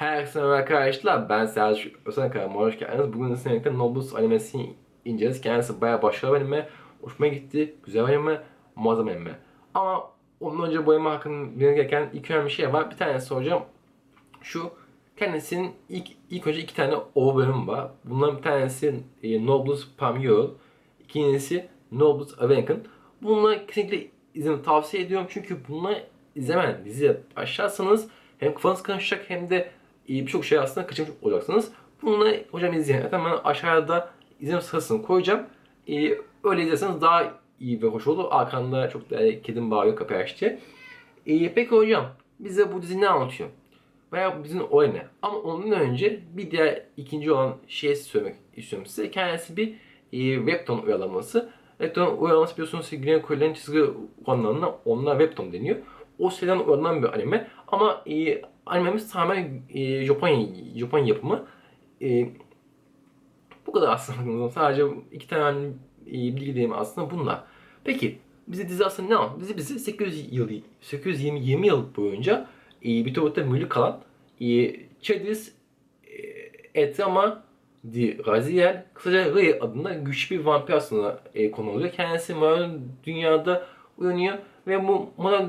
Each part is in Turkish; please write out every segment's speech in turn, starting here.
Herkese merhaba arkadaşlar. Ben Selçuk Özkan kanalıma hoş geldiniz. Bugün sizlerle birlikte Noblus animesini inceleyeceğiz. Kendisi bayağı başarılı bir anime. Hoşuma gitti. Güzel bir anime. Muazzam bir anime. Ama ondan önce bu anime hakkında bilmeniz gereken iki önemli şey var. Bir tanesi soracağım. Şu kendisinin ilk, ilk önce iki tane OVA bölümü var. Bunların bir tanesi e, Noblus Premier. İkincisi Noblus Awaken. Bunları kesinlikle izlemeni tavsiye ediyorum. Çünkü bunları izlemen diziye başlarsanız hem kafanız karışacak hem de birçok şey aslında kaçırmış olacaksınız. Bunları hocam izleyin. Zaten ben aşağıda izleme sırasını koyacağım. E, öyle izlerseniz daha iyi ve hoş olur. Arkanda çok değerli kedim bağırıyor kapıyı açtı. E, peki hocam bize bu dizi ne anlatıyor? Veya bu dizinin ne? Ama ondan önce bir diğer ikinci olan şeyi söylemek istiyorum size. Kendisi bir e, webtoon uyarlaması. Webtoon uyarlaması biliyorsunuz ki Güney Korelilerin çizgi romanlarına onlar webtoon deniyor. O seriden uyarlanan bir anime. Ama e, animemiz tamamen e, Japon, Japon yapımı. E, bu kadar aslında. Sadece iki tane e, bilgi diyeyim aslında bunlar. Peki bize dizi aslında ne anlatıyor? Dizi bizi 800 yıl, 820 20 yıl boyunca e, bir tuvalette mühürlü kalan e, Chadis e, Etrama Di Raziel kısaca Ray adında güçlü bir vampir aslında e, konu oluyor. Kendisi modern dünyada uyanıyor ve bu modern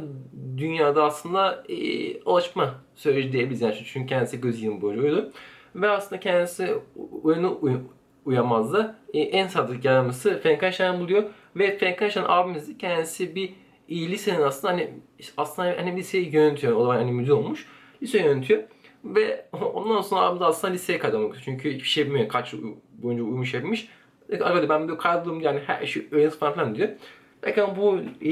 dünyada aslında e, alışma süreci diyebiliriz. Yani çünkü kendisi göz yıl boyunca uyudu. Ve aslında kendisi uyanı uy uyanmaz da e, en sadık yardımcısı Frankenstein buluyor. Ve Frankenstein abimiz kendisi bir e, lisenin aslında hani aslında hani liseyi yönetiyor. O zaman hani müdür olmuş. Lise yönetiyor. Ve ondan sonra abimiz aslında liseye kaydolmak istiyor. Çünkü hiçbir şey bilmiyor. Kaç boyunca uyumuş yapmış. Arkadaşlar ben böyle kaydoldum yani her şey öğreniriz falan filan diyor. Derken bu e,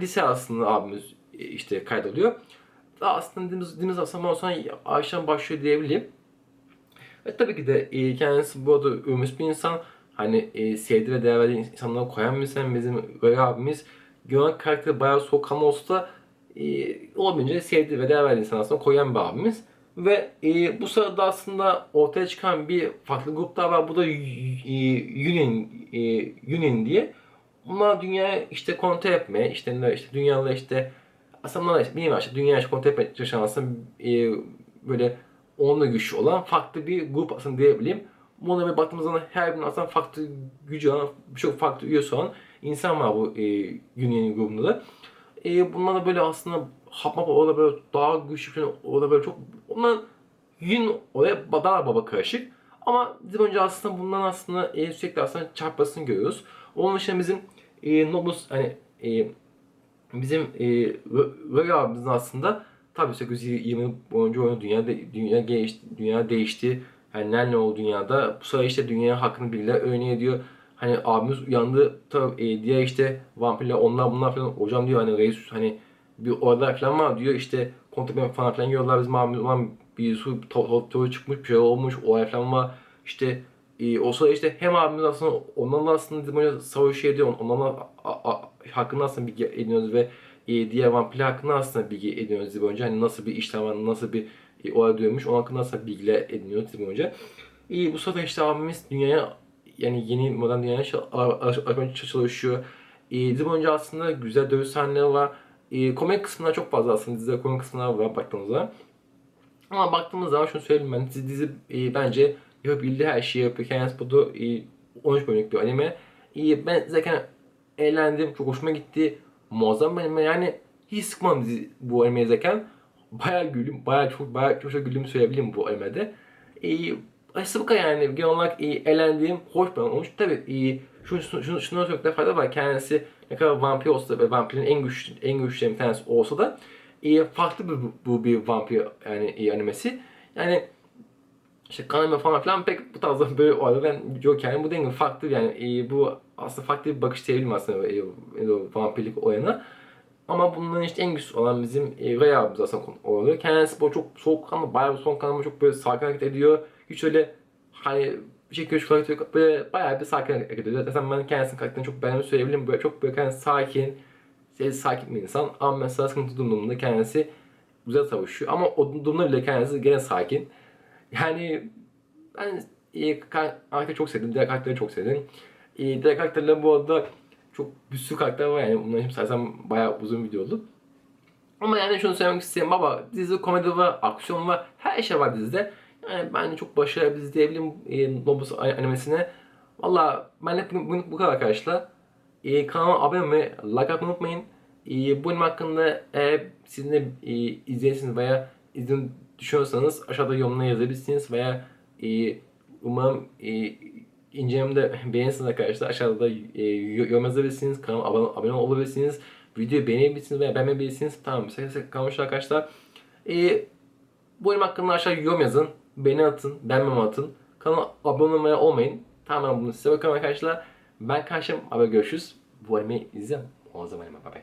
lise aslında abimiz e, işte kaydoluyor. Ve aslında dilimiz, dilimiz aslında sonra akşam başlıyor diyebilirim. Ve tabii ki de e, kendisi bu arada övmüş bir insan. Hani e, sevdiği ve değer verdiği insanlara koyan bir insan. Bizim Öyle abimiz genel karakteri bayağı soğukkanlı olsa da e, olabildiğince sevdiği ve değer verdiği insan aslında koyan bir abimiz. Ve e, bu sırada aslında ortaya çıkan bir farklı gruplar var. Bu da Union, e, Union diye. Bunlar dünyaya işte kontrol etmeye, işte, ne- işte dünyalı işte aslında işte, bilmiyorum işte dünya işte kontrol etmeye çalışan aslında e, böyle onunla güçlü olan farklı bir grup aslında diyebileyim. Buna bir baktığımız zaman her birinin aslında farklı gücü olan, birçok farklı üyesi olan insan var bu e, Union grubunda da. E, bunlar da böyle aslında hapmap orada böyle daha güçlü falan orada böyle çok onlar yün oraya daha baba karışık. Ama bizim önce aslında bundan aslında e, sürekli aslında çarpmasını görüyoruz. Onun dışında bizim e, Nobus hani e, bizim e, Röy abimizin aslında tabii 820 yıl boyunca oyunu dünya dünya geçti, dünya değişti. Yani neler ne oldu dünyada. Bu sıra işte dünya hakkını birileri öğreniyor ediyor. Hani abimiz uyandı. Tabii e, diğer işte vampirler onlar bunlar falan. Hocam diyor hani reis hani bir orada falan var diyor işte kontak falan filan yiyorlar bizim abimiz olan bir su to- çıkmış bir şey olmuş olay falan var. İşte e, o sırada işte hem abimiz aslında onlarla aslında bizim böyle savaşı ediyor. Onlarla a- a- hakkında aslında bilgi ediniyoruz ve e, diğer vampirler hakkında aslında bilgi ediniyoruz dizi boyunca. Hani nasıl bir işlem var, nasıl bir e, olay dönmüş onun hakkında aslında bilgiler ediniyoruz dizi boyunca. E, bu sırada işte abimiz dünyaya yani yeni modern dünyaya açmaya çalışıyor. E, dizi boyunca aslında güzel dövüş sahneleri var. E, komik kısımlar çok fazla aslında dizide komik kısımlar var baktığımızda. Ama baktığımız zaman şunu söyleyeyim ben dizi, dizi e, bence yapabildiği her şeyi yapıyor. Bu da e, 13 bölümlük bir anime. E, ben zaten eğlendim. Çok hoşuma gitti. Muazzam bir. Yani hiç sıkmadım dizi, bu animeyi izlerken. Bayağı güldüm. Bayağı çok bayağı çok, çok güldüğümü söyleyebilirim bu animede. E, kadar yani. Genel olarak e, eğlendiğim, hoş bir olmuş. Tabii e, şunu, şunu, şunu, şunu söylemekte fayda var. Kendisi ne kadar vampir olsa da ve vampirin en güçlü en güçlü bir tanesi olsa da e, farklı bir, bu bir vampir yani e, animesi. Yani işte kanama falan filan pek bu tarzda böyle olaylar ben yok bu mi farklı yani e, bu aslında farklı bir bakış diyebilirim aslında e, e, vampirlik olayına. Ama bunların işte en güçlü olan bizim e, Ray abimiz aslında oluyor. Kendisi bu çok soğukkanlı, bayağı bir soğukkanlı, çok böyle sakin hareket ediyor. Hiç öyle hani bir şey görüş hareket yok. Böyle bayağı bir sakin hareket ediyor. Zaten ben kendisinin karakterini çok beğendiğimi söyleyebilirim. Böyle çok böyle kendisi sakin, sessiz sakin bir insan. Ama mesela sıkıntı durumunda kendisi güzel savaşıyor. Ama o durumda bile kendisi gene sakin. Yani ben e, kar- karakteri çok sevdim. Diğer karakteri çok sevdim. E, diğer karakterler bu arada çok bir sürü karakter var yani. Bunların hepsi zaten bayağı uzun video oldu. Ama yani şunu söylemek istedim baba dizi komedi var, aksiyon var, her şey var dizide. Yani bence çok başarılı dizi diyebilirim e, Nobus animesine. Valla ben de bugün, bu kadar arkadaşlar. E, kanalıma abone olmayı, like atmayı unutmayın. E, bu anime hakkında eğer sizin de e, izleyirsiniz veya izin düşünüyorsanız aşağıda yorumlara yazabilirsiniz veya e, umarım e, incelememi de beğenirsiniz arkadaşlar. Aşağıda da e, yorum yazabilirsiniz, kanalıma abone, abone olabilirsiniz. Videoyu beğenebilirsiniz veya beğenmeyebilirsiniz. Tamam, size kalmış arkadaşlar. E, bu bölüm hakkında aşağı yorum yazın. Beğeni atın, beğenmeme atın. Kanala abone olmaya olmayın. Tamamen bunu size bakıyorum arkadaşlar. Ben kaçtım. Abi görüşürüz. Bu animeyi izleyin. O zaman bay bay.